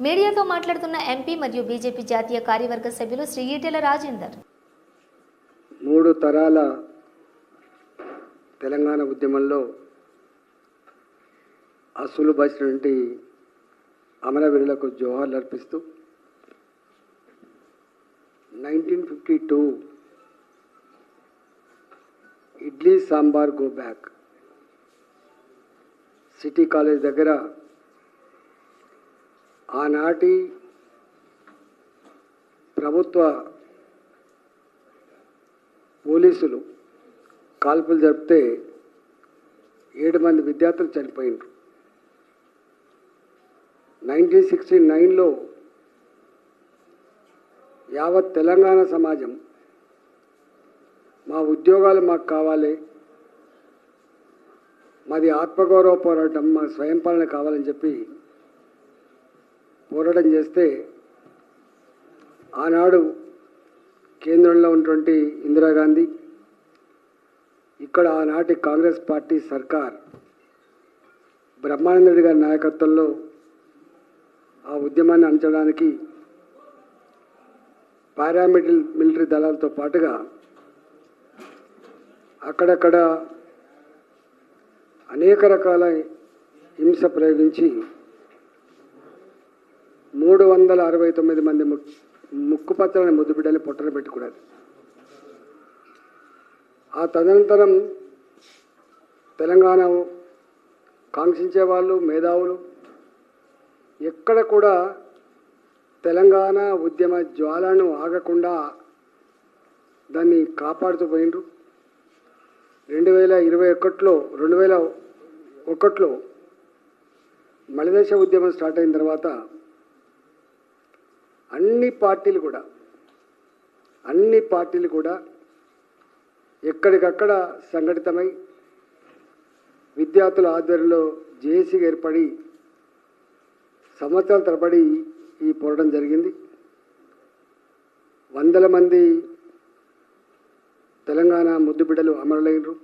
మీడియాతో మాట్లాడుతున్న ఎంపీ మరియు బీజేపీ జాతీయ కార్యవర్గ సభ్యులు శ్రీ ఈటెల రాజేందర్. మూడు తరాల తెలంగాణ ఉద్యమంలో అసలు బసినటువంటి అమరవీరులకు జోహార్లు అర్పిస్తూ nineteen fifty two idli sambar go back city college దగ్గర ఆనాటి ప్రభుత్వ పోలీసులు కాల్పులు జరిపితే ఏడు మంది విద్యార్థులు చనిపోయినారు నైన్టీన్ సిక్స్టీ నైన్లో యావత్ తెలంగాణ సమాజం మా ఉద్యోగాలు మాకు కావాలి మాది ఆత్మగౌరవ పోరాటం మా స్వయం పాలన కావాలని చెప్పి పోరాటం చేస్తే ఆనాడు కేంద్రంలో ఉన్నటువంటి ఇందిరాగాంధీ ఇక్కడ ఆనాటి కాంగ్రెస్ పార్టీ సర్కార్ బ్రహ్మానంద రెడ్డి గారి నాయకత్వంలో ఆ ఉద్యమాన్ని అంచడానికి పారామిలిటరీ మిలిటరీ దళాలతో పాటుగా అక్కడక్కడ అనేక రకాల హింస ప్రయోగించి మూడు వందల అరవై తొమ్మిది మంది ముక్ ముక్కుపత్రని ముద్దుబిడ్డని పొట్టలు పెట్టుకున్నారు. ఆ తదనంతరం తెలంగాణ కాంక్షించే వాళ్ళు మేధావులు ఎక్కడ కూడా తెలంగాణ ఉద్యమ జ్వాలను ఆగకుండా దాన్ని కాపాడుతూ పోయిండ్రు. రెండు వేల ఇరవై ఒకటిలో రెండు వేల ఒకటిలో మలిదేశ ఉద్యమం స్టార్ట్ అయిన తర్వాత అన్ని పార్టీలు కూడా అన్ని పార్టీలు కూడా ఎక్కడికక్కడ సంఘటితమై విద్యార్థుల ఆధ్వర్యంలో జేసీ ఏర్పడి సంవత్సరాల తరబడి ఈ పోరాటం జరిగింది. వందల మంది తెలంగాణ ముద్దుబిడ్డలు అమరులైనరు.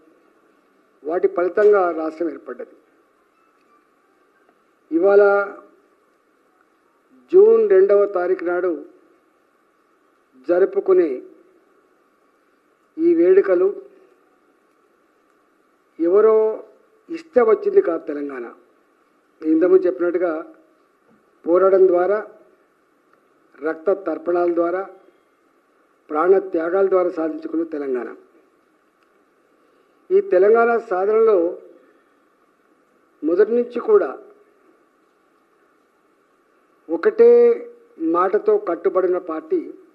వాటి ఫలితంగా రాష్ట్రం ఏర్పడ్డది. ఇవాళ జూన్ రెండవ తారీఖు నాడు జరుపుకునే ఈ వేడుకలు ఎవరో ఇష్టం వచ్చింది కాదు తెలంగాణ. నేను ఇంతకుముందు చెప్పినట్టుగా పోరాటం ద్వారా రక్త తర్పణాల ద్వారా ప్రాణ త్యాగాల ద్వారా సాధించుకున్న తెలంగాణ. ఈ తెలంగాణ సాధనలో మొదటి నుంచి కూడా ఒకటే మాటతో కట్టుబడిన పార్టీ